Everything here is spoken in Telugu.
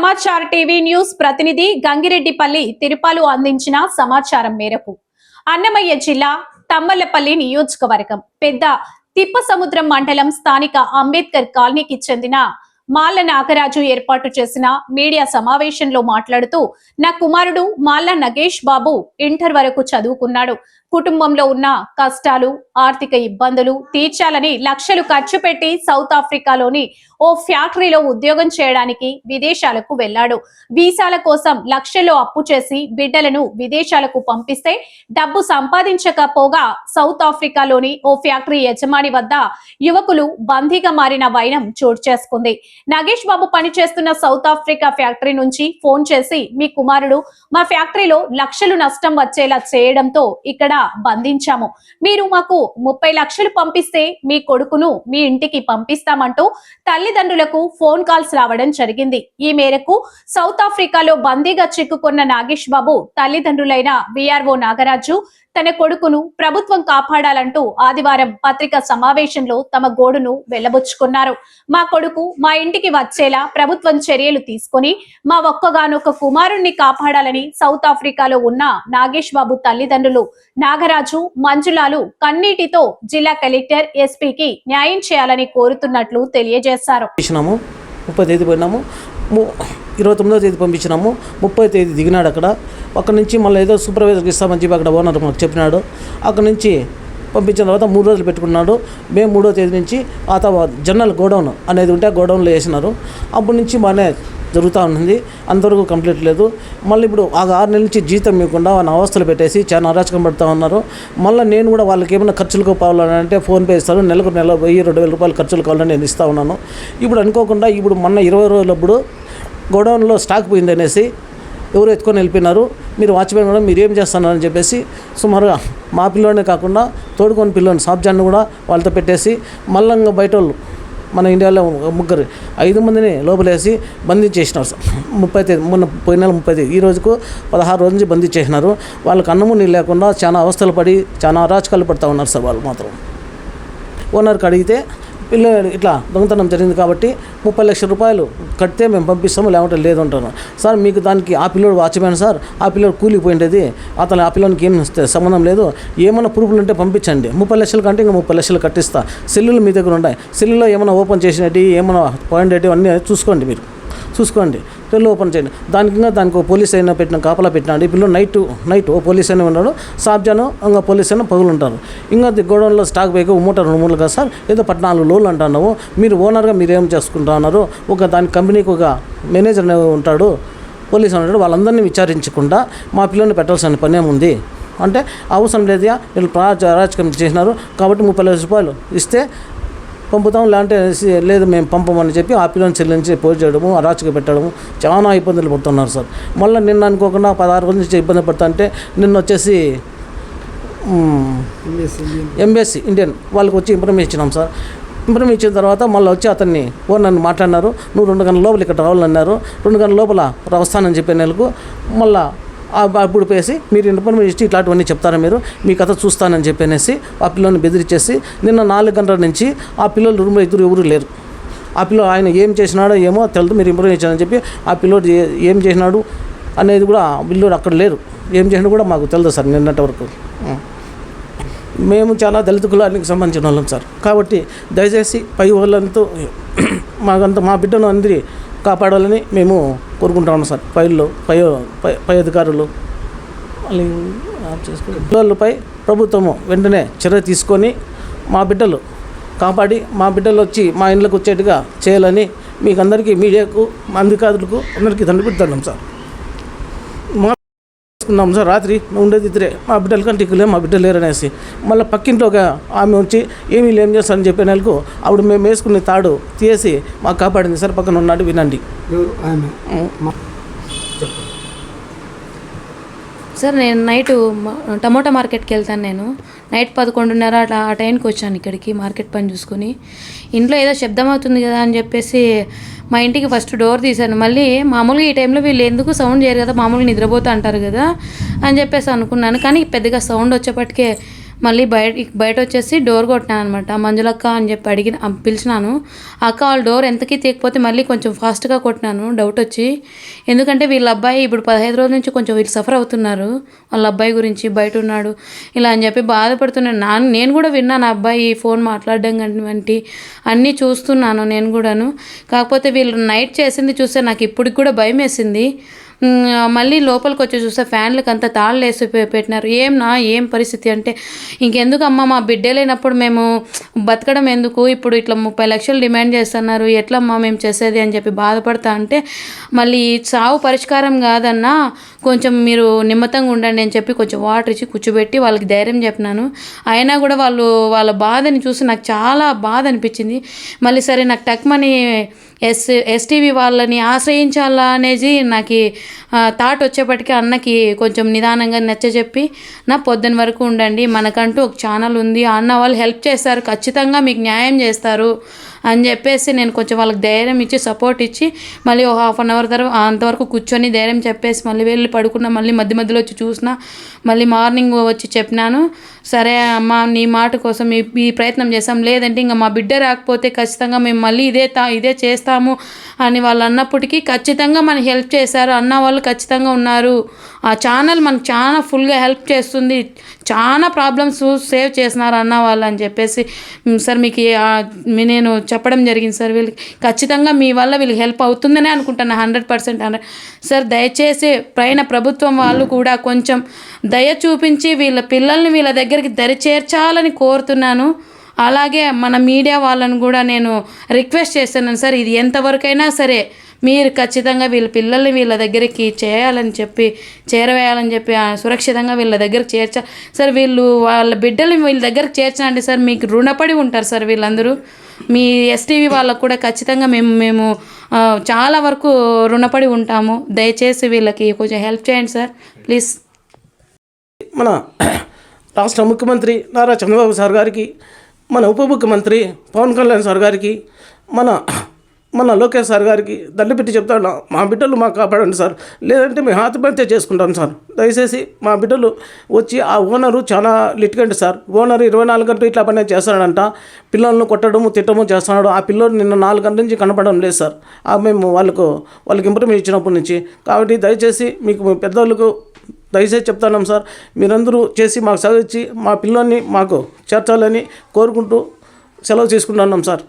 సమాచార్ టీవీ న్యూస్ ప్రతినిధి గంగిరెడ్డిపల్లి తిరుపాలు అందించిన సమాచారం మేరకు అన్నమయ్య జిల్లా తమ్మలపల్లి నియోజకవర్గం పెద్ద తిప్పసముద్రం మండలం స్థానిక అంబేద్కర్ కాలనీకి చెందిన మాల్ల నాగరాజు ఏర్పాటు చేసిన మీడియా సమావేశంలో మాట్లాడుతూ నా కుమారుడు మాల్ల నగేష్ బాబు ఇంటర్ వరకు చదువుకున్నాడు. కుటుంబంలో ఉన్న కష్టాలు ఆర్థిక ఇబ్బందులు తీర్చాలని లక్షలు ఖర్చు పెట్టి సౌత్ ఆఫ్రికాలోని ఓ ఫ్యాక్టరీలో ఉద్యోగం చేయడానికి విదేశాలకు వెళ్ళాడు. వీసాల కోసం లక్షల్లో అప్పు చేసి బిడ్డలను విదేశాలకు పంపిస్తే డబ్బు సంపాదించకపోగా సౌత్ ఆఫ్రికాలోని ఓ ఫ్యాక్టరీ యజమాని వద్ద యువకులు బందీగా మారిన వైనం చోటు చేసుకుంది. నాగేష్ బాబు పనిచేస్తున్న సౌత్ ఆఫ్రికా ఫ్యాక్టరీ నుంచి ఫోన్ చేసి మీ కుమారుడు మా ఫ్యాక్టరీలో లక్షలు నష్టం వచ్చేలా చేయడంతో ఇక్కడ బంధించాము. మీరు మాకు ముప్పై లక్షలు పంపిస్తే మీ కొడుకును మీ ఇంటికి పంపిస్తామంటూ తల్లిదండ్రులకు ఫోన్ కాల్స్ రావడం జరిగింది. ఈ మేరకు సౌత్ ఆఫ్రికాలో బందీగా చిక్కుకున్న నాగేష్ బాబు తల్లిదండ్రులైన విఆర్ఓ నాగరాజు తన కొడుకును ప్రభుత్వం కాపాడాలంటూ ఆదివారం పత్రికా సమావేశంలో తమ గోడును వెళ్ళబుచ్చుకున్నారు. మా కొడుకు మా ఇంటికి వచ్చేలా ప్రభుత్వం చర్యలు తీసుకొని మా ఒక్కగానొక్క కుమారుణ్ణి కాపాడాలని సౌత్ ఆఫ్రికాలో ఉన్న నాగేష్ బాబు తల్లిదండ్రులు నాగరాజు మంజులాలు కన్నీటితో జిల్లా కలెక్టర్ ఎస్పీకి న్యాయం చేయాలని కోరుతున్నట్లు తెలియజేశారు. ముప్పై తేదీ పోయినాము ము- ఇరవై తొమ్మిదో తేదీ పంపించినాము ముప్పై తేదీ దిగినాడు అక్కడ. అక్కడ నుంచి మళ్ళీ ఏదో సూపర్వైజర్కి ఇస్తామని చెప్పి అక్కడ ఓనర్ మాకు చెప్పినాడు. అక్కడ నుంచి పంపించిన తర్వాత మూడు రోజులు పెట్టుకున్నాడు. మేము మూడో తేదీ నుంచి ఆ తర్వాత జనరల్ గోడౌన్ అనేది ఉంటే ఆ గోడౌన్లో వేసినారు. అప్పటి నుంచి బాగానే జరుగుతూ ఉంటుంది అంతవరకు కంప్లీట్ లేదు. మళ్ళీ ఇప్పుడు ఆ ఆరు నెలల నుంచి జీతం ఇవ్వకుండా వాళ్ళ అవస్థలు పెట్టేసి చాలా అరాచకం పెడతా ఉన్నారు. మళ్ళీ నేను కూడా వాళ్ళకి ఏమైనా ఖర్చులకు కావాలని అంటే ఫోన్పే ఇస్తాను నెలకు నెల వెయ్యి రెండు వేల రూపాయలు ఖర్చులు కావాలని నేను ఇస్తూ ఉన్నాను. ఇప్పుడు అనుకోకుండా ఇప్పుడు మొన్న ఇరవై రోజులప్పుడు గోడౌన్లో స్టాక్ పోయింది అనేసి ఎవరు ఎత్తుకొని వెళ్ళిపోయినారు? మీరు వాచ్మెన్ కూడా మీరు ఏం చేస్తున్నారని చెప్పేసి సుమారుగా మా పిల్లోనే కాకుండా తోడుకొని పిల్లోని సాబ్జాన్ని కూడా వాళ్ళతో పెట్టేసి మల్లంగా బయట వాళ్ళు మన ఇండియాలో ముగ్గురు ఐదు మందిని లోపలేసి బందీ సార్. ముప్పై తేదీ మొన్న పోయిన నెల ముప్పై తేదీ. ఈ రోజుకు పదహారు రోజు నుంచి చేసినారు. వాళ్ళకి అన్నము నీళ్ళు లేకుండా చాలా అవస్థలు పడి చాలా అరాచకాలు పడుతూ ఉన్నారు సార్ వాళ్ళు మాత్రం. ఓనర్కి అడిగితే పిల్లలు ఇట్లా దొంగతనం జరిగింది కాబట్టి ముప్పై లక్షల రూపాయలు కడితే మేము పంపిస్తాము లేకుంటే లేదు అంటాను సార్ మీకు దానికి ఆ పిల్లోడు వాచ్మెన్ సార్ ఆ పిల్లోడు కూలిపోయిండేది. అతను ఆ పిల్లోనికి ఏం ఇస్తే సంబంధం లేదు. ఏమైనా ప్రూఫ్లు ఉంటే పంపించండి. ముప్పై లక్షల కంటే ఇంకా ముప్పై లక్షలు కట్టిస్తా. సెల్లులు మీ దగ్గర ఉన్నాయి. సెల్లులో ఏమైనా ఓపెన్ చేసినట్టు ఏమైనా పాయింట్ అన్నీ చూసుకోండి మీరు. చూసుకోండి. పిల్లలు ఓపెన్ చేయండి. దానికి ఇంకా దానికి ఒక పోలీస్ అయినా పెట్టిన కాపలా పెట్టినాడు పిల్లలు నైట్ నైట్ ఓ పోలీస్ అయినా ఉన్నాడు. సాబ్జాను ఇంకా పోలీస్ అయినా పగులు ఉంటారు. ఇంకా గోడౌన్లో స్టాక్ పోయి మూట రెండు మూడు కదా సార్ ఏదో పద్నాలుగు లోన్లు అంటున్నావు. మీరు ఓనర్గా మీరు ఏం చేసుకుంటా ఉన్నారు? ఒక దాని కంపెనీకి ఒక మేనేజర్ ఉంటాడు. పోలీస్ ఉంటాడు. వాళ్ళందరినీ విచారించకుండా మా పిల్లల్ని పెట్టాల్సిన పని ఏముంది? అంటే అవసరం లేదు వీళ్ళు ప్రాజ చేసినారు. కాబట్టి ముప్పై లక్షల రూపాయలు ఇస్తే పంపుతాం లేదంటే లేదు మేము పంపమని చెప్పి ఆ పిల్లని చెల్లించి పోజ్ చేయడము అరాచక పెట్టడము. చాలా ఇబ్బందులు పడుతున్నారు సార్. మళ్ళీ నిన్న అనుకోకుండా పదహారు రోజుల నుంచి ఇబ్బంది పడుతా అంటే నిన్న వచ్చేసి ఎంబీఎస్సీ ఇండియన్ వాళ్ళకి వచ్చి ఇన్ఫర్మేషన్ ఇచ్చినాం సార్. ఇన్ఫర్మేషన్ ఇచ్చిన తర్వాత మళ్ళీ వచ్చి అతన్ని ఓనర్ని మాట్లాడినారు. నువ్వు రెండు గంటల లోపల ఇక్కడ రావాలన్నారు. రెండు గంటల లోపల వస్తానని చెప్పే నెలకు మళ్ళీ అప్పుడు పేసి మీరు ఇన్ఫర్మేషన్ ఇచ్చి ఇట్లాంటివన్నీ చెప్తారా మీరు? మీ కథ చూస్తానని చెప్పనేసి ఆ పిల్లల్ని బెదిరించేసి నిన్న నాలుగు గంటల నుంచి ఆ పిల్లలు రూమ్లో ఇద్దరు ఎవరు లేరు. ఆ పిల్ల ఆయన ఏం చేసినాడో ఏమో తెలియదు మీరు ఇన్ఫర్మేషన్ అని చెప్పి ఆ పిల్లోడు ఏం చేసినాడు అనేది కూడా ఆ పిల్లోడు అక్కడ లేరు. ఏం చేసినా కూడా మాకు తెలియదు సార్ నిన్నటి వరకు. మేము చాలా దళిత కులానికి సంబంధించిన వాళ్ళం సార్. కాబట్టి దయచేసి పై వాళ్ళంతా మాకంత మా బిడ్డను అందరి కాపాడాలని మేము కోరుకుంటా ఉన్నాం సార్. పైల్లో పై పై పై అధికారులు మళ్ళీ పిల్లలపై ప్రభుత్వము వెంటనే చర్య తీసుకొని మా బిడ్డలు కాపాడి మా బిడ్డలు వచ్చి మా ఇండ్లకు వచ్చేట్టుగా చేయాలని మీకు అందరికీ మీడియాకు మా అధికారులకు అందరికీ దండ పెడుతున్నాం సార్. చేసుకున్నాం సార్ రాత్రి ఉండేది ఇద్దరే. మా బిడ్డల కంటే ఇక్కడ మా బిడ్డలు లేరనేసి మళ్ళీ పక్కింట్లో ఒక ఆమె వచ్చి ఏమీ లేం చేస్తానని చెప్పే నెలకు ఆవిడ మేము వేసుకునే తాడు తీసి మాకు కాపాడింది. సార్ పక్కన ఉన్నాడు వినండి. ఆమె. సార్ నేను నైట్ టమోటా మార్కెట్కి వెళ్తాను నేను. నైట్ పదకొండున్నర అట్లా ఆ టైంకి వచ్చాను ఇక్కడికి మార్కెట్ పని చూసుకుని. ఇంట్లో ఏదో శబ్దం అవుతుంది కదా అని చెప్పేసి మా ఇంటికి ఫస్ట్ డోర్ తీశాను. మళ్ళీ మామూలుగా ఈ టైంలో వీళ్ళు ఎందుకు సౌండ్ చేయరు కదా మామూలుగా నిద్రపోతూ అంటారు కదా అని చెప్పేసి అనుకున్నాను. కానీ పెద్దగా సౌండ్ వచ్చేప్పటికే మళ్ళీ బయట బయట వచ్చేసి డోర్ కొట్టినాను అనమాట మంజులక్క అని చెప్పి అడిగిన పిలిచినాను. అక్క వాళ్ళ డోర్ ఎంతకీ తీయకపోతే మళ్ళీ కొంచెం ఫాస్ట్గా కొట్టినాను. డౌట్ వచ్చి ఎందుకంటే వీళ్ళ అబ్బాయి ఇప్పుడు పదహైదు రోజుల నుంచి కొంచెం వీళ్ళు సఫర్ అవుతున్నారు. వాళ్ళ అబ్బాయి గురించి బయట ఉన్నాడు. ఇలా అని చెప్పి బాధపడుతున్నాను. నా నేను కూడా విన్నాను అబ్బాయి ఫోన్ మాట్లాడడం వంటి అన్నీ చూస్తున్నాను నేను కూడాను. కాకపోతే వీళ్ళు నైట్ చేసింది చూస్తే నాకు ఇప్పటికి కూడా భయం వేసింది మళ్ళీ లోపలికి వచ్చి చూస్తే ఫ్యాన్లకు అంతా తాళ్ళు వేసి పెట్టినారు. ఏం నా ఏం పరిస్థితి అంటే ఇంకెందుకు అమ్మ మా బిడ్డే లేనప్పుడు మేము బతకడం ఎందుకు? ఇప్పుడు ఇట్లా ముప్పై లక్షలు డిమాండ్ చేస్తున్నారు. ఎట్లమ్మా మేము చేసేది అని చెప్పి బాధపడతా అంటే మళ్ళీ ఈ చావు పరిష్కారం కాదన్నా కొంచెం మీరు నిమ్మతంగా ఉండండి అని చెప్పి కొంచెం వాటర్ ఇచ్చి కూర్చోబెట్టి వాళ్ళకి ధైర్యం చెప్పినాను. అయినా కూడా వాళ్ళు వాళ్ళ బాధని చూసి నాకు చాలా బాధ అనిపించింది. మళ్ళీ సరే నాకు టక్మని ఎస్ ఎస్టీవీ వాళ్ళని ఆశ్రయించాలా అనేది నాకు థాట్ వచ్చేప్పటికీ అన్నకి కొంచెం నిదానంగా నచ్చజెప్పి నా పొద్దున వరకు ఉండండి మనకంటూ ఒక ఛానల్ ఉంది అన్న వాళ్ళు హెల్ప్ చేస్తారు ఖచ్చితంగా మీకు న్యాయం చేస్తారు అని చెప్పేసి నేను కొంచెం వాళ్ళకి ధైర్యం ఇచ్చి సపోర్ట్ ఇచ్చి మళ్ళీ ఒక హాఫ్ అన్ అవర్ తర్వాత అంతవరకు కూర్చొని ధైర్యం చెప్పేసి మళ్ళీ వెళ్ళి పడుకున్నా మళ్ళీ మధ్య మధ్యలో వచ్చి చూసిన మళ్ళీ మార్నింగ్ వచ్చి చెప్పినాను సరే అమ్మ నీ మాట కోసం ఈ ఈ ప్రయత్నం చేస్తాం లేదంటే ఇంకా మా బిడ్డ రాకపోతే ఖచ్చితంగా మేము మళ్ళీ ఇదే తా ఇదే చేస్తాము అని వాళ్ళు అన్నప్పటికీ ఖచ్చితంగా మనకి హెల్ప్ చేశారు. అన్న వాళ్ళు ఖచ్చితంగా ఉన్నారు. ఆ ఛానల్ మనకు చాలా ఫుల్గా హెల్ప్ చేస్తుంది. చాలా ప్రాబ్లమ్స్ సేవ్ చేసినారు అన్న వాళ్ళు అని చెప్పేసి సార్ మీకు నేను చెప్పడం జరిగింది సార్. వీళ్ళకి ఖచ్చితంగా మీ వల్ల వీళ్ళకి హెల్ప్ అవుతుందనే అనుకుంటాను హండ్రెడ్ పర్సెంట్ హండ్రెడ్ సార్ దయచేసి పైన ప్రభుత్వం వాళ్ళు కూడా కొంచెం దయ చూపించి వీళ్ళ పిల్లల్ని వీళ్ళ దగ్గరికి దరి చేర్చాలని కోరుతున్నాను. అలాగే మన మీడియా వాళ్ళని కూడా నేను రిక్వెస్ట్ చేస్తున్నాను సార్. ఇది ఎంతవరకైనా సరే మీరు ఖచ్చితంగా వీళ్ళ పిల్లల్ని వీళ్ళ దగ్గరికి చేయాలని చెప్పి చేరవేయాలని చెప్పి సురక్షితంగా వీళ్ళ దగ్గరికి చేర్చ సార్ వీళ్ళు వాళ్ళ బిడ్డల్ని వీళ్ళ దగ్గరికి చేర్చండి సార్ మీకు రుణపడి ఉంటారు సార్ వీళ్ళందరూ. మీ ఎస్టీవీ వాళ్ళకు కూడా ఖచ్చితంగా మేము మేము చాలా వరకు రుణపడి ఉంటాము. దయచేసి వీళ్ళకి కొంచెం హెల్ప్ చేయండి సార్ ప్లీజ్. మన రాష్ట్ర ముఖ్యమంత్రి నారా చంద్రబాబు సార్ గారికి మన ఉప ముఖ్యమంత్రి పవన్ కళ్యాణ్ సార్ గారికి మన మన లోకేష్ సార్ గారికి దండ పెట్టి చెప్తాను మా బిడ్డలు మాకు కాపాడండి సార్. లేదంటే మేము ఆత్మహత్య చేసుకుంటాం సార్. దయచేసి మా బిడ్డలు వచ్చి ఆ ఓనరు చాలా లిటిగంట్ సార్. ఓనర్ ఇరవై నాలుగు గంటలు ఇట్లా పని చేస్తాడంట. పిల్లలను కొట్టడము తిట్టము చేస్తున్నాడు. ఆ పిల్లలు నిన్న నాలుగు గంటల నుంచి కనపడడం లేదు సార్. మేము వాళ్ళకు వాళ్ళకి ఇంప్రూవ్మెంట్ ఇచ్చినప్పటి నుంచి. కాబట్టి దయచేసి మీకు మీ పెద్దవాళ్ళకు దయచేసి చెప్తున్నాం సార్. మీరందరూ చేసి మాకు చదివించి మా పిల్లల్ని మాకు చేర్చాలని కోరుకుంటూ సెలవు తీసుకుంటున్నాం సార్.